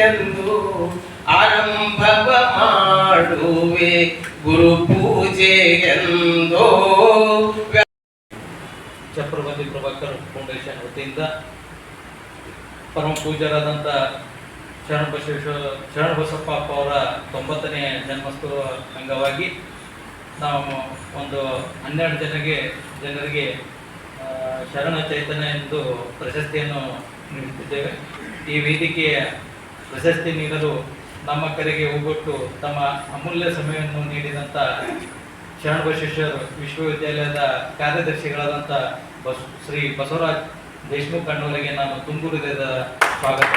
ಎಂದು ಆರಂಭವ ಮಾಡುವೆ ಗುರು ಪೂಜೆ ಎಂದೋ. ಚಕ್ರವರ್ತಿ ಪ್ರಭಾಕರ್ ಫೌಂಡೇಶನ್ ವತಿಯಿಂದ ಪರಮ ಪೂಜ್ಯರಾದಂಥ ಶರಣ ಶರಣಬಸಪ್ಪ ಶರಣ ಬಸಪ್ಪ ಅಪ್ಪ ಅವರ ತೊಂಬತ್ತನೇ ಜನ್ಮೋತ್ಸವ ಅಂಗವಾಗಿ ನಾವು ಒಂದು ಹನ್ನೆರಡು ಜನರಿಗೆ ಜನರಿಗೆ ಶರಣ ಚೈತನ್ಯ ಎಂದು ಪ್ರಶಸ್ತಿಯನ್ನು ನೀಡುತ್ತಿದ್ದೇವೆ. ಈ ವೇದಿಕೆಯ ಪ್ರಶಸ್ತಿ ನೀಡಲು ನಮ್ಮ ಕರೆಗೆ ಹೋಗೊಟ್ಟು ತಮ್ಮ ಅಮೂಲ್ಯ ಸಮಯವನ್ನು ನೀಡಿದಂಥ ಶರಣ ಬಸವೇಶ್ವರ ವಿಶ್ವವಿದ್ಯಾಲಯದ ಕಾರ್ಯದರ್ಶಿಗಳಾದಂಥ ಬಸ್, ಶ್ರೀ ಬಸವರಾಜ್ ದೇಶಮುಖ್ ಅಣ್ಣವರಿಗೆ ನಾನು ತುಂಬುರಿದ ಹೃದಯದ ಸ್ವಾಗತ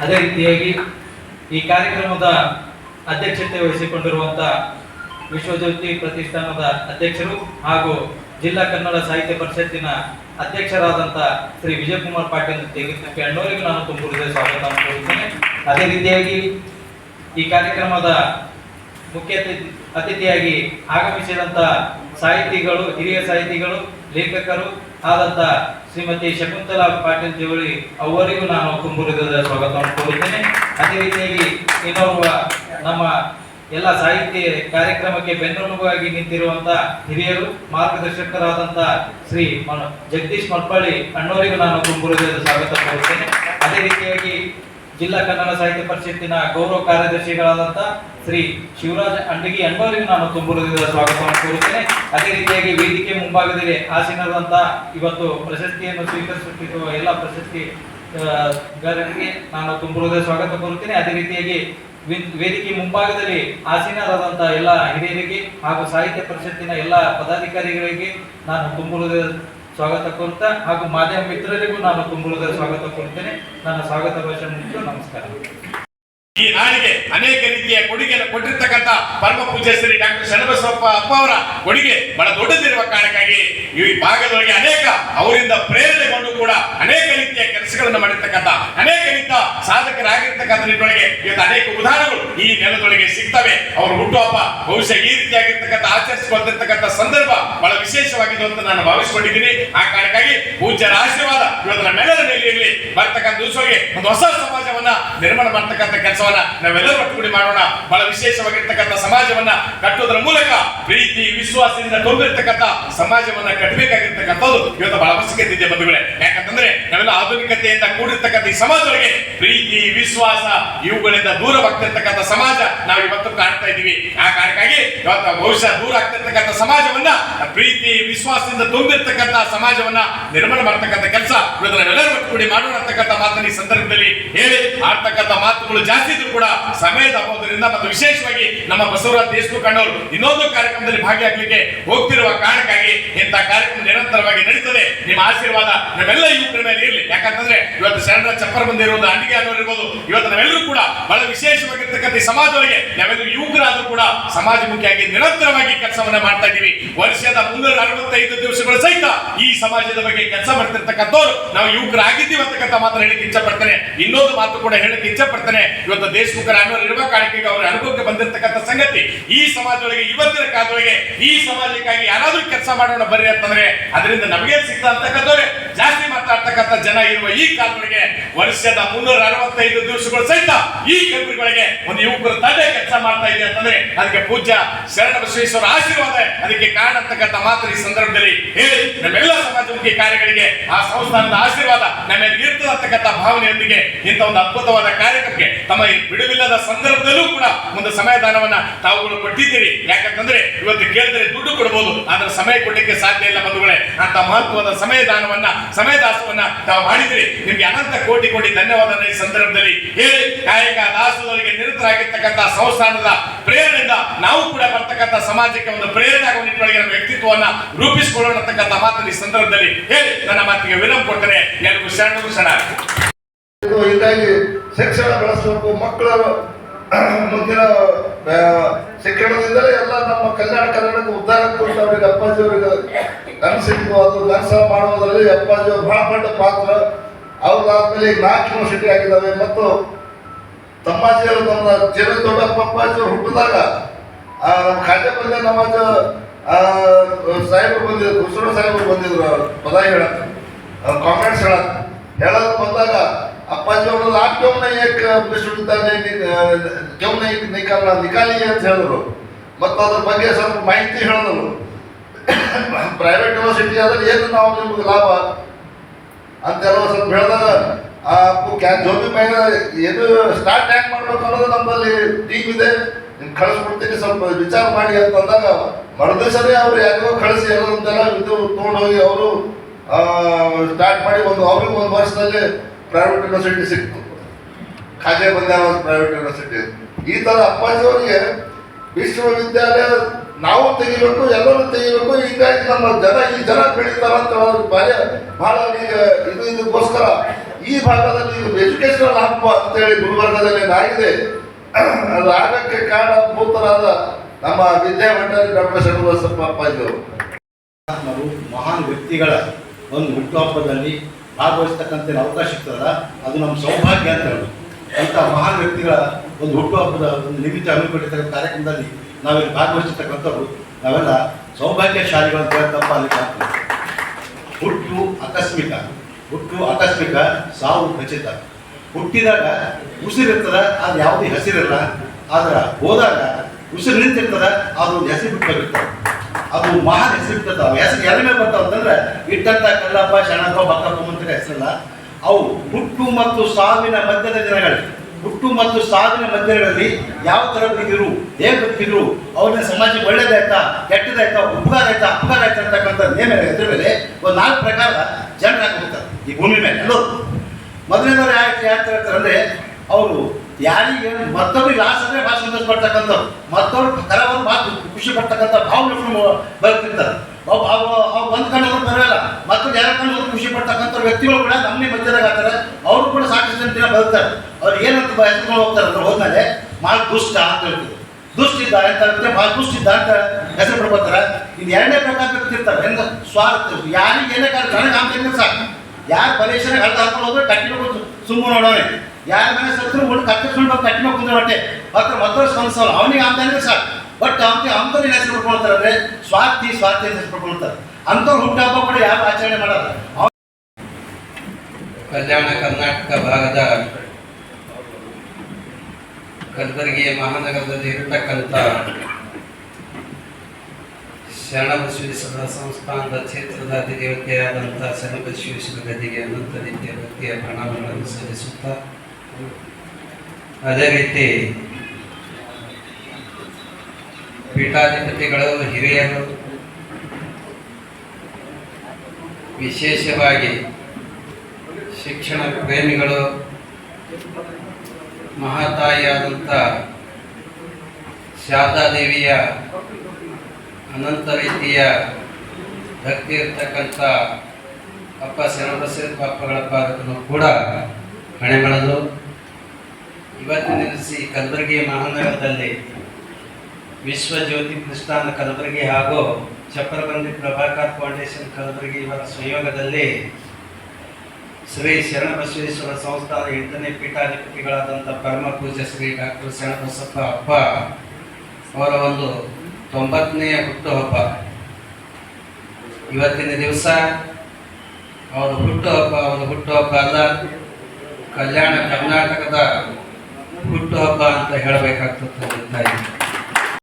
ಅದೇ ರೀತಿಯಾಗಿ ಈ ಕಾರ್ಯಕ್ರಮದ ಅಧ್ಯಕ್ಷತೆ ವಹಿಸಿಕೊಂಡಿರುವಂಥ ವಿಶ್ವಜ್ಯೋತಿ ಪ್ರತಿಷ್ಠಾನದ ಅಧ್ಯಕ್ಷರು ಹಾಗೂ ಜಿಲ್ಲಾ ಕನ್ನಡ ಸಾಹಿತ್ಯ ಪರಿಷತ್ತಿನ ಅಧ್ಯಕ್ಷರಾದಂಥ ಶ್ರೀ ವಿಜಯಕುಮಾರ್ ಪಾಟೀಲ್ ದೇವಸ್ಥಾನಕ್ಕೆ ಅಣ್ಣವರಿಗೂ ನಾನು ತುಂಬುರಿದ ಸ್ವಾಗತ ಕೋರುತ್ತೇನೆ ಅದೇ ರೀತಿಯಾಗಿ ಈ ಕಾರ್ಯಕ್ರಮದ ಮುಖ್ಯ ಅತಿಥಿ- ಅತಿಥಿಯಾಗಿ ಆಗಮಿಸಿದಂಥ ಸಾಹಿತಿಗಳು, ಹಿರಿಯ ಸಾಹಿತಿಗಳು, ಲೇಖಕರು ಆದಂತ ಶ್ರೀಮತಿ ಶಕುಂತಲಾ ಪಾಟೀಲ್ ಜವಳಿ ಅವರಿಗೂ ನಾನು ತುಂಬುರಿದ ಸ್ವಾಗತವನ್ನು ಕೋರುತ್ತೇನೆ ಅದೇ ರೀತಿಯಾಗಿ ಇನ್ನೊಬ್ಬ ನಮ್ಮ ಎಲ್ಲ ಸಾಹಿತ್ಯ ಕಾರ್ಯಕ್ರಮಕ್ಕೆ ಬೆನ್ನೆಲುಬಾಗಿ ನಿಂತಿರುವಂತ ಹಿರಿಯರು, ಮಾರ್ಗದರ್ಶಕರಾದಂತ ಶ್ರೀ ಜಗದೀಶ್ ಮಲ್ಪಳ್ಳಿ ಅಣ್ಣವರಿಗೂ ನಾನು ತುಂಬುರಿದ ಸ್ವಾಗತ ಕೋರುತ್ತೇನೆ. ಅದೇ ರೀತಿಯಾಗಿ ಜಿಲ್ಲಾ ಕನ್ನಡ ಸಾಹಿತ್ಯ ಪರಿಷತ್ತಿನ ಗೌರವ ಕಾರ್ಯದರ್ಶಿಗಳಾದಂತ ಶ್ರೀ ಶಿವರಾಜ್ ಅಂಡಗಿ ಅಣ್ಣವರಿಗೂ ನಾನು ತುಂಬುರಿದ ಸ್ವಾಗತವನ್ನು ಕೋರುತ್ತೇನೆ. ಅದೇ ರೀತಿಯಾಗಿ ವೇದಿಕೆ ಮುಂಭಾಗದಲ್ಲಿ ಆಸೀನರಾದಂತ ಇವತ್ತು ಪ್ರಶಸ್ತಿಯನ್ನು ಸ್ವೀಕರಿಸುತ್ತಿರುವ ಎಲ್ಲ ಪ್ರಶಸ್ತಿ ನಾನು ತುಂಬುವುದೇ ಸ್ವಾಗತ ಕೋರುತ್ತೇನೆ. ಅದೇ ರೀತಿಯಾಗಿ ವೇದಿಕೆ ಮುಂಭಾಗದಲ್ಲಿ ಆಸೀನರಾದಂತಹ ಎಲ್ಲ ಹಿರಿಯರಿಗೆ ಹಾಗೂ ಸಾಹಿತ್ಯ ಪರಿಷತ್ತಿನ ಎಲ್ಲ ಪದಾಧಿಕಾರಿಗಳಿಗೆ ನಾನು ತುಂಬುವುದೇ ಸ್ವಾಗತ ಕೋರುತ್ತಾ ಹಾಗೂ ಮಾಧ್ಯಮ ಮಿತ್ರರಿಗೂ ನಾನು ತುಂಬುವುದೇ ಸ್ವಾಗತ ಕೊಡ್ತೇನೆ ನನ್ನ ಸ್ವಾಗತ ಭಾಷಣ ಮುಗಿದು ನಮಸ್ಕಾರ. ಈ ನಾಡಿಗೆ ಅನೇಕ ರೀತಿಯ ಕೊಡುಗೆಯನ್ನು ಕೊಟ್ಟಿರ್ತಕ್ಕಂಥ ಪರಮ ಪೂಜ್ಯ ಶ್ರೀ ಡಾಕ್ಟರ್ ಶರಣಬಸವಪ್ಪ ಅಪ್ಪ ಅವರ ಕೊಡುಗೆ ಬಹಳ ದೊಡ್ಡದಿರುವ ಕಾರಣಕ್ಕಾಗಿ ಈ ಭಾಗದೊಳಗೆ ಅನೇಕ ಅವರಿಂದ ಪ್ರೇರಣೆಗೊಂಡು ಕೂಡ ಅನೇಕ ರೀತಿಯ ಕೆಲಸಗಳನ್ನು ಮಾಡಿರ್ತಕ್ಕಂಥ ಅನೇಕ ರೀತಿಯ ನಿಟ್ಟಿನೊಳಗೆ ಇವತ್ತು ಅನೇಕ ಉದಾಹರಣೆಗಳು ಈ ನೆಲದೊಳಗೆ ಸಿಗ್ತವೆ. ಅವರು ಹುಟ್ಟುಹಬ್ಬ ಬಹುಶಃ ಈ ರೀತಿಯಾಗಿರ್ತಕ್ಕಂಥ ಆಚರಿಸಿಕೊಂಡಿರ್ತಕ್ಕಂಥ ಸಂದರ್ಭ ಬಹಳ ವಿಶೇಷವಾಗಿದೆ ಅಂತ ನಾನು ಭಾವಿಸಿಕೊಂಡಿದ್ದೀನಿ. ಆ ಕಾರಣಕ್ಕಾಗಿ ಪೂಜ್ಯರ ಆಶೀರ್ವಾದ ಇವತ್ತು ನಮ್ಮೆಲ್ಲರ ಮೇಲೆ ಇರಲಿ. ಬರ್ತಕ್ಕಂಥ ದಿವಸಗಳಿಗೆ ಒಂದು ಹೊಸ ಸಮಾಜವನ್ನ ನಿರ್ಮಾಣ ಮಾಡ್ತಕ್ಕಂಥ ಕೆಲಸವನ್ನ ನಾವೆಲ್ಲರೂ ಒಟ್ಟುಗೂಡಿ ಮಾಡೋಣ. ಬಹಳ ವಿಶೇಷವಾಗಿರ್ತಕ್ಕಂಥ ಸಮಾಜವನ್ನ ಕಟ್ಟುವುದರ ಮೂಲಕ ಪ್ರೀತಿ, ವಿಶ್ವಾಸದಿಂದ ತುಂಬಿರ್ತಕ್ಕಂಥ ಸಮಾಜವನ್ನ ಕಟ್ಟಬೇಕಾಗಿರ್ತಕ್ಕಂಥದ್ದು ಇವತ್ತು ಬಹಳ ಅವಶ್ಯಕತೆ ಇದೆ ಬಂಧುಗಳೇ. ಯಾಕಂತಂದ್ರೆ ನಾವೆಲ್ಲ ಆಧುನಿಕತೆಯಿಂದ ಕೂಡಿರ್ತಕ್ಕಂಥ ಈ ಸಮಾಜದೊಳಗೆ ಪ್ರೀತಿ, ವಿಶ್ವಾಸ ಇವುಗಳಿಂದ ದೂರವಾಗ್ತಿರ್ತಕ್ಕಂಥ ಸಮಾಜ ನಾವು ಇವತ್ತು ಕಾಣ್ತಾ ಇದ್ದೀವಿ. ಆ ಕಾರಣಕ್ಕಾಗಿ ಇವತ್ತು ಬಹುಶಃ ದೂರ ಆಗ್ತಿರ್ತಕ್ಕಂಥ ಸಮಾಜವನ್ನ, ಪ್ರೀತಿ, ವಿಶ್ವಾಸದಿಂದ ತುಂಬಿರ್ತಕ್ಕಂಥ ಸಮಾಜವನ್ನ ನಿರ್ಮಾಣ ಮಾಡ್ತಕ್ಕಂಥ ಕೆಲಸ ನಾವೆಲ್ಲರೂ ಒಟ್ಟುಗೂಡಿ ಮಾಡೋಣ ಅಂತಕ್ಕಂಥ ಮಾತನ್ನ ಈ ಸಂದರ್ಭದಲ್ಲಿ ಹೇಳಿ, ಆಡ್ತಕ್ಕಂಥ ಮಾತುಗಳು ಜಾಸ್ತಿ ಇದ್ರು ಕೂಡ ಸಮಯದ ಅಭಾವದಿಂದ ಮತ್ತು ವಿಶೇಷವಾಗಿ ನಮ್ಮ ಬಸವರಾಜ್ ದೇಶಮುಖ್ ಅಣ್ಣವರು ಇನ್ನೊಂದು ಕಾರ್ಯಕ್ರಮದಲ್ಲಿ ಭಾಗಿಯಾಗಲಿಕ್ಕೆ ಹೋಗ್ತಿರುವ ಕಾರಣಕ್ಕಾಗಿ ಇಂಥ ಕಾರ್ಯಕ್ರಮ ನಿರಂತರವಾಗಿ ನಡೀತದೆ. ನಿಮ್ಮ ಆಶೀರ್ವಾದ ನಾವೆಲ್ಲ ಯುವಕರ ಮೇಲೆ ಇರಲಿ. ಯಾಕಂತಂದ್ರೆ ಇವತ್ತು ಶರಣರ ಚಪ್ಪರ ಬಂದಿರುವುದು ಅಂಡಿಗೆ ಅನ್ನೋರು ಇರ್ಬೋದು ಇವತ್ತು ನಾವೆಲ್ಲರೂ ಕೂಡ ಬಹಳ ವಿಶೇಷವಾಗಿರ್ತಕ್ಕಂಥ ಈ ಸಮಾಜದೊಳಗೆ ನಾವೆಲ್ಲರೂ ಯುವಕರಾದ್ರೂ ಕೂಡ ಸಮಾಜಮುಖಿಯಾಗಿ ನಿರಂತರವಾಗಿ ಕೆಲಸವನ್ನ ಮಾಡ್ತಾ ಇದ್ದೀವಿ. ವರ್ಷದ ಮುನ್ನೂರ ಅರವತ್ತೈದು ದಿವಸಗಳ ಸಹಿತ ಈ ಸಮಾಜದ ಬಗ್ಗೆ ಕೆಲಸ ಮಾಡ್ತಿರ್ತಕ್ಕಂಥವ್ರು. ನಾವು ಯುವಕರಾಗಿದ್ದೀವಿ ಅಂತಕ್ಕಂಥ ಮಾತ್ರ ಹೇಳಕ್ಕೆ ಇಚ್ಛೆ ಪಡ್ತೇನೆ ಇನ್ನೊಂದು ಮಾತು ಕೂಡ ಹೇಳಕ್ಕೆ ಇಚ್ಛೆ ಪಡ್ತೇನೆ ಇವತ್ತು ದೇಶಮುಖರ ಅನ್ನೋರು ಇರುವ ಕಾರಣಕ್ಕೆ ಅವರ ಅನುಭವಕ್ಕೆ ಬಂದಿರತಕ್ಕಂಥ ಸಂಗತಿ, ಈ ಸಮಾಜದೊಳಗೆ ಇವತ್ತಿನ ಕಾಲದೊಳಗೆ, ಈ ಸಮಾಜಕ್ಕಾಗಿ ಯಾರಾದ್ರೂ ಕೆಲಸ ಮಾಡೋಣ ಬರ್ರಿ ಅಂತಂದ್ರೆ, ಅದರಿಂದ ನಮಗೆ ಸಿಗ್ತಾ ಅಂತಕ್ಕಂಥವ್ರೆ, ಜಾಸ್ತಿ ಮಾತಾಡ್ತಕ್ಕಂಥ ಜನ ಇರುವ ಈ ಕಾಲದೊಳಗೆ ವರ್ಷದ ಮುನ್ನೂರ ಅರವತ್ತೈದು ದಿವಸಗಳು ಸಹಿತ ಈ ಕಂಪನಿಗಳಿಗೆ ಒಂದು ಯುವಕರು ತಂದೆ ಕೆಲಸ ಮಾಡ್ತಾ ಇದೆ ಅಂತಂದ್ರೆ ಅದಕ್ಕೆ ಪೂಜ್ಯ ಶರಣ ಬಸವೇಶ್ವರ ಆಶೀರ್ವಾದ ಅದಕ್ಕೆ ಕಾರಣ ಅಂತಕ್ಕಂಥ ಮಾತ್ರ ಈ ಸಂದರ್ಭದಲ್ಲಿ ಹೇಳಿ, ನಮ್ಮೆಲ್ಲ ಸಮಾಜಮುಖಿ ಕಾರ್ಯಗಳಿಗೆ ಆ ಸಂಸ್ಥಾನದ ಆಶೀರ್ವಾದ ನಮ್ಮ ಇರ್ತದೆ ಅಂತಕ್ಕಂಥ ಭಾವನೆಯೊಂದಿಗೆ ಇಂಥ ಒಂದು ಅದ್ಭುತವಾದ ಕಾರ್ಯಕ್ರಮಕ್ಕೆ ತಮ್ಮ ಬಿಡುವಿಲ್ಲದ ಸಂದರ್ಭದಲ್ಲೂ ಕೂಡ ಒಂದು ಸಮಯದಾನವನ್ನ ತಾವುಗಳು ಕೊಟ್ಟಿದ್ದೀರಿ. ಯಾಕಂತಂದ್ರೆ ಇವತ್ತು ಕೇಳಿದ್ರೆ ದುಡ್ಡು ಕೊಡಬಹುದು ಆದ್ರೆ ಸಮಯ ಕೊಡ್ಲಿಕ್ಕೆ ಸಾಧ್ಯ ಇಲ್ಲ ಬಂಧುಗಳೇ. ಅಂತ ಮಹತ್ವದ ಸಮಯದಾನವನ್ನ ಸಮಯದಾಸವನ್ನ ತಾವು ಮಾಡಿದ್ರಿ. ನಿಮ್ಗೆ ಅನಂತ ಕೋಟಿ ಕೋಟಿ ಧನ್ಯವಾದ ಈ ಸಂದರ್ಭದಲ್ಲಿ. ಹೇಳಿ ಕಾಯಕ ದಾಸದವರಿಗೆ ನಿರತರಾಗಿರ್ತಕ್ಕಂಥ ಸಂಸ್ಥಾನದ ಪ್ರೇರಣೆಯಿಂದ ನಾವು ಕೂಡ ಬರ್ತಕ್ಕಂಥ ಸಮಾಜಕ್ಕೆ ಒಂದು ಪ್ರೇರಣೆ ಆಗುವ ನಿಟ್ಟಿನೊಳಗೆ ನಮ್ಮ ವ್ಯಕ್ತಿತ್ವವನ್ನ ರೂಪಿಸಿಕೊಳ್ಳೋಣ ಅಂತಕ್ಕಂಥ ಈ ಸಂದರ್ಭದಲ್ಲಿ ಹೇಳಿ, ನನ್ನ ಮಾತಿಗೆ ವಿರಾಮ ಕೊಡ್ತೇನೆ. ಎಲ್ಲರಿಗೂ ಶರಣರು ಶರಣ ಹೀಗಾಗಿ ಶಿಕ್ಷಣ ಬೆಳೆಸಬೇಕು. ಮಕ್ಕಳ ಮುಂದಿನ ಶಿಕ್ಷಣದಿಂದಲೇ ಎಲ್ಲ ನಮ್ಮ ಕಲ್ಯಾಣ ಕರ್ನಾಟಕ ಉದ್ಧಾರ ಅವರಿಗೆ ಅಪ್ಪಾಜಿ ಅವರಿಗೆ ಕನಸಿಟ್ಟು ಅದು ಕೆಲಸ ಮಾಡುವುದರಲ್ಲಿ ಅಪ್ಪಾಜಿ ಅವರು ಬಹಳ ದೊಡ್ಡ ಪಾತ್ರ. ಅವ್ರದಾದ್ಮೇಲೆ ಈಗ ನಾಲ್ಕು ಯೂನಿವರ್ಸಿಟಿ ಆಗಿದ್ದಾವೆ. ಮತ್ತು ತಮ್ಮಾಜಿಯವರು ನಮ್ಮ ಚಿರ ದೊಡ್ಡಪ್ಪ ಅಪ್ಪಾಜಿ ಹುಟ್ಟಿದಾಗ ನಮ್ಮ ಖಾಜಪಲ್ಯ ನಮಾಜ ಸಾಹೇಬರು ಬಂದಿದ್ರು ಕುಸರ ಸಾಹೇಬರು ಬಂದಿದ್ರು ಅವರು. ಪದ ಹೇಳಕ್ಕೆ ಕಾಮೆಂಟ್ಸ್ ಹೇಳಕ್ಕೆ ಹೇಳೋದು. ಬಂದಾಗ ಅಪ್ಪಾಜಿ ಅವರು ಆ ಕ್ಯೌನ ಏಕ ಬಿಡಿಸ್ಬಿಟ್ಟಿದ್ದಾನೆ ಕ್ಯೌನ ನಿಕಾಲ ನಿಕಾಲಿ ಅಂತ ಹೇಳಿದ್ರು. ಮತ್ತು ಅದ್ರ ಬಗ್ಗೆ ಸ್ವಲ್ಪ ಮಾಹಿತಿ ಹೇಳಿದ್ರು. ಪ್ರೈವೇಟ್ ಯೂನಿವರ್ಸಿಟಿ ಆದ್ರೆ ಏನು ನಾವು ನಿಮ್ಗೆ ಲಾಭ? ಅಂತೆಲ್ಲ ಸ್ವಲ್ಪ ಹೇಳಿದಾಗ, ಆ ಜೋಬಿ ಮೈನ ಏನು ಸ್ಟಾರ್ಟ್ ಹ್ಯಾಂಗ್ ಮಾಡ್ಬೇಕು ಅನ್ನೋದು ನಮ್ಮಲ್ಲಿ ಟೀಮ್ ಇದೆ. ನಿಮ್ಗೆ ಕಳಿಸ್ಬಿಡ್ತೀನಿ ಸ್ವಲ್ಪ ವಿಚಾರ ಮಾಡಿ ಅಂತಂದಾಗ ಮರುದಿವಸನೇ ಅವ್ರು ಯಾಕೋ ಕಳಿಸಿ ಎಲ್ಲರಂತೆಲ್ಲ ಇದು ತೊಗೊಂಡೋಗಿ ಅವರು ಸ್ಟಾರ್ಟ್ ಮಾಡಿ ಒಂದು ಅವ್ರಿಗೆ ಒಂದು ವರ್ಷದಲ್ಲಿ ಪ್ರೈವೇಟ್ ಯೂನಿವರ್ಸಿಟಿ ಸಿಕ್ತು. ಖಾಜೆ ಬಂದ ಪ್ರೈವೇಟ್ ಯೂನಿವರ್ಸಿಟಿ ಈ ತರ ಅಪ್ಪಾಜಿ ಅವರಿಗೆ ವಿಶ್ವವಿದ್ಯಾಲಯ ನಾವು ತೆಗಿಬೇಕು, ಎಲ್ಲರೂ ತೆಗಿಬೇಕು, ಹೀಗಾಗಿ ನಮ್ಮ ಜನ, ಈ ಜನ ಬೆಳೀತಾರ ಅಂತ ಹೇಳೋದು ಈಗ ಇದು ಇದಕ್ಕೋಸ್ಕರ. ಈ ಭಾಗದಲ್ಲಿ ಎಜುಕೇಶನಲ್ ಹಬ್ಬ ಅಂತೇಳಿ ಗುಲ್ಬರ್ಗದಲ್ಲಿ ಆಗಿದೆ. ಅದು ಆಗಕ್ಕೆ ಕಾರಣಭೂತರಾದ ನಮ್ಮ ವಿದ್ಯಾಭಂಡಾರಿ ಡಾಕ್ಟರ್ ಶರಣಬಸಪ್ಪ ಅಪ್ಪಾಜಿ ನಾವು ಮಹಾನ್ ವ್ಯಕ್ತಿಗಳ ಒಂದು ಹುಟ್ಟುಹಬ್ಬದಲ್ಲಿ ಭಾಗವಹಿಸ್ತಕ್ಕಂಥ ಅವಕಾಶ ಇರ್ತದ ಅದು ನಮ್ಮ ಸೌಭಾಗ್ಯ ಅಂತ ಹೇಳೋದು. ಅಂಥ ಮಹಾನ್ ವ್ಯಕ್ತಿಗಳ ಒಂದು ಹುಟ್ಟುಹಬ್ಬದ ಒಂದು ನಿಮಿತ್ತ ಹಮ್ಮಿಕೊಂಡಿರ್ತಕ್ಕಂಥ ಕಾರ್ಯಕ್ರಮದಲ್ಲಿ ನಾವಿಲ್ಲಿ ಭಾಗವಹಿಸಿರ್ತಕ್ಕಂಥವ್ರು, ನಾವೆಲ್ಲ ಸೌಭಾಗ್ಯಶಾಲಿಗಳು ಅಂತ ತಪ್ಪ ಅಲ್ಲಿ ಆಗ್ತದೆ ಹುಟ್ಟು ಆಕಸ್ಮಿಕ ಹುಟ್ಟು ಆಕಸ್ಮಿಕ ಸಾವು ಖಚಿತ. ಹುಟ್ಟಿದಾಗ ಉಸಿರಿರ್ತದ, ಅದು ಯಾವುದೇ ಹಸಿರಿಲ್ಲ. ಆದ್ರೆ ಹೋದಾಗ ಉಸಿರು ನಿಂತಿರ್ತದ, ಅದು ಒಂದು ಹೆಸರು ಬಿಟ್ಟೋಗಿರ್ತದೆ ಅದು ಮಹಾನ್ ಹೆಸರು ಬಿಟ್ಟಿರ್ತಾವೆ ಹೆಸರು ಎದ್ರ ಮೇಲೆ ಬರ್ತಾವ ಅಂತಂದ್ರೆ, ಇಟ್ಟಂತ ಕಲ್ಲಪ್ಪ, ಶರಣಪ್ಪ ಬಕ್ಕಪ್ಪ ಅಂತ ಹೆಸರಲ್ಲ. ಅವು ಹುಟ್ಟು ಮತ್ತು ಸಾವಿನ ಮಧ್ಯದ ದಿನಗಳಲ್ಲಿ ಹುಟ್ಟು ಮತ್ತು ಸಾವಿನ ಮಧ್ಯಗಳಲ್ಲಿ ಯಾವ ತರ ಬದುಕಿದ್ರು ಹೇಗೆ ಬದುಕಿದ್ರು ಅವ್ರನ್ನ ಸಮಾಜಕ್ಕೆ ಒಳ್ಳೇದಾಯ್ತಾ ಕೆಟ್ಟದಾಯ್ತಾ ಉಪಕಾರ ಆಯ್ತಾ, ಅಪಕಾರ ಆಯ್ತಾ ಅಂತಕ್ಕಂಥ ನೇಮ ಇದ್ರ ಮೇಲೆ ಒಂದು ನಾಲ್ಕು ಪ್ರಕಾರ ಜನರಾಗಿ ಹೋಗ್ತಾರೆ ಈ ಭೂಮಿ ಮೇಲೆ. ಎಲ್ಲರೂ ಮೊದಲನೇದವ್ರು ಯಾಕೆ ಯಾಕೆ ಹೇಳ್ತಾರೆ ಅಂದ್ರೆ ಅವರು ಯಾರಿಗೆ ಮತ್ತೊಬ್ರಿಗೆ ಲಾಸ್ ಅಂದ್ರೆ ಭಾಳ ಸಂತೋಷ ಪಡ್ತಕ್ಕಂಥವ್ರು. ಮತ್ತೊಬ್ರು ಕರವನ್ನು ಭಾಳ ಖುಷಿ ಪಡ್ತಕ್ಕಂಥ ಭಾವನೆ ಬರ್ತಿರ್ತಾರೆ ಅವು ಅವು ಒಂದು ಕಂಡು ಬರಲ್ಲ. ಮತ್ತು ಯಾರ ಕಣ್ಣವ್ರು ಖುಷಿ ಪಡ್ತಕ್ಕಂಥ ವ್ಯಕ್ತಿಗಳು ಕೂಡ ನಮ್ಮನೆ ಮಧ್ಯದಾಗ ಆಗ್ತಾರೆ. ಅವರು ಕೂಡ ಸಾಕಷ್ಟು ದಿನ ಬದುಕ್ತಾರೆ. ಅವ್ರು ಏನಂತ ಹೆಸರು ಹೋಗ್ತಾರೆ ಅಂದ್ರೆ ಹೋದ್ಮೇಲೆ ಭಾಳ ದುಷ್ಟ ಅಂತ ಹೇಳ್ತೀವಿ. ದುಷ್ಟ ಅಂತ ಹೇಳ್ತಾರೆ ಭಾಳ ದುಷ್ಟ ಇದ್ದ ಅಂತ ಹೆಸರು ಪಡ್ಕೋತಾರೆ ಇನ್ನು ಎರಡನೇ ಪ್ರಕಾರ ಇರ್ತಾರೆ ಹೆಂಗ? ಸ್ವಾರ್ಥ. ಯಾರಿಗೆ ಏನೇ ಕಾರಣ ನನಗೆ ಆಮೇಲೆ ಸಾಕು. ಯಾರು ಪರೀಕ್ಷೆ ಹಳ್ಳ ಹಾಕೊಂಡು ಹೋದ್ರೆ ಕಟ್ಟಿನ ಸುಮ್ಮನೆ ನೋಡೋನೆ ಯಾರ ಮನೆ ಸತ್ರು ಕಟ್ಟಿಸ್ಕೊಂಡು ಕಟ್ಟಿನ ಕುಂದ್ರೆ ಹೊಟ್ಟೆ. ಹತ್ರ ಮತ್ತೊಂದು ಸ್ಪಂದಿಸೋಲ್ಲ ಅವನಿಗೆ ಆಮ್ದಾನೆ ಸಾಕು. ಬಟ್ ಅವ್ನಿಗೆ ಅಂಥವ್ರು ಹೆಸರು ಪಡ್ಕೊಳ್ತಾರೆ ಅಂದ್ರೆ ಸ್ವಾರ್ಥಿ ಸ್ವಾರ್ಥಿ ಅಂತ ಹೆಸರು ಪಡ್ಕೊಳ್ತಾರೆ ಅಂಥವ್ರು ಹುಟ್ಟುಹಬ್ಬ ಕೂಡ ಯಾರು ಆಚರಣೆ ಮಾಡಲ್ಲ. ಕಲ್ಯಾಣ ಕರ್ನಾಟಕ ಭಾಗದ ಕಲಬುರಗಿ ಮಹಾನಗರದಲ್ಲಿ ಇರತಕ್ಕಂಥ ಶರಣಬಸವೇಶ್ವರ ಸಂಸ್ಥಾನದ ಕ್ಷೇತ್ರದ ಅಧಿದೇವತೆಯಾದಂಥ ಶರಣಬಸವೇಶ್ವರ ಗದಿಗೆ ಅನಂತ ರೀತಿಯ ಭಕ್ತಿಯ ಪ್ರಣಾಮಗಳನ್ನು ಸಲ್ಲಿಸುತ್ತಾ, ಅದೇ ರೀತಿ ಪೀಠಾಧಿಪತಿಗಳು ಹಿರಿಯರು ವಿಶೇಷವಾಗಿ ಶಿಕ್ಷಣ ಪ್ರೇಮಿಗಳು ಮಹಾತಾಯಿಯಾದಂಥ ಶಾರದಾದೇವಿಯ ಅನಂತ ರೀತಿಯ ಭಕ್ತಿ ಇರ್ತಕ್ಕಂಥ ಅಪ್ಪ ಶರಣಬಸವ ಪಾಪಗಳ ಪಾದಕನು ಕೂಡ ಹಣೆಮಳದು. ಇವತ್ತಿನ ದಿವಸ ಈ ಕಲಬುರಗಿ ಮಹಾನಗರದಲ್ಲಿ ವಿಶ್ವ ಜ್ಯೋತಿ ಪ್ರಸ್ಥಾನ ಕಲಬುರಗಿ ಹಾಗೂ ಚಪ್ಪರಬಂದಿ ಪ್ರಭಾಕರ್ ಫೌಂಡೇಶನ್ ಕಲಬುರಗಿ ಇವರ ಸಂಯೋಗದಲ್ಲಿ ಶ್ರೀ ಶರಣಬಸವೇಶ್ವರ ಸಂಸ್ಥಾನ ಎಂಟನೇ ಪೀಠಾಧಿಪತಿಗಳಾದಂಥ ಪರಮ ಪೂಜ್ಯ ಶ್ರೀ ಡಾಕ್ಟರ್ ಶರಣಬಸಪ್ಪ ಹಬ್ಬ ಅವರ ಒಂದು ತೊಂಬತ್ತನೆಯ ಹುಟ್ಟುಹಬ್ಬ. ಇವತ್ತಿನ ದಿವಸ ಅವರ ಹುಟ್ಟುಹಬ್ಬ ಅವರ ಹುಟ್ಟುಹಬ್ಬ ಅಲ್ಲ, ಕಲ್ಯಾಣ ಕರ್ನಾಟಕದ ಹುಟ್ಟುಹಬ್ಬ ಅಂತ ಹೇಳಬೇಕಾಗ್ತದೆ ಅಂತ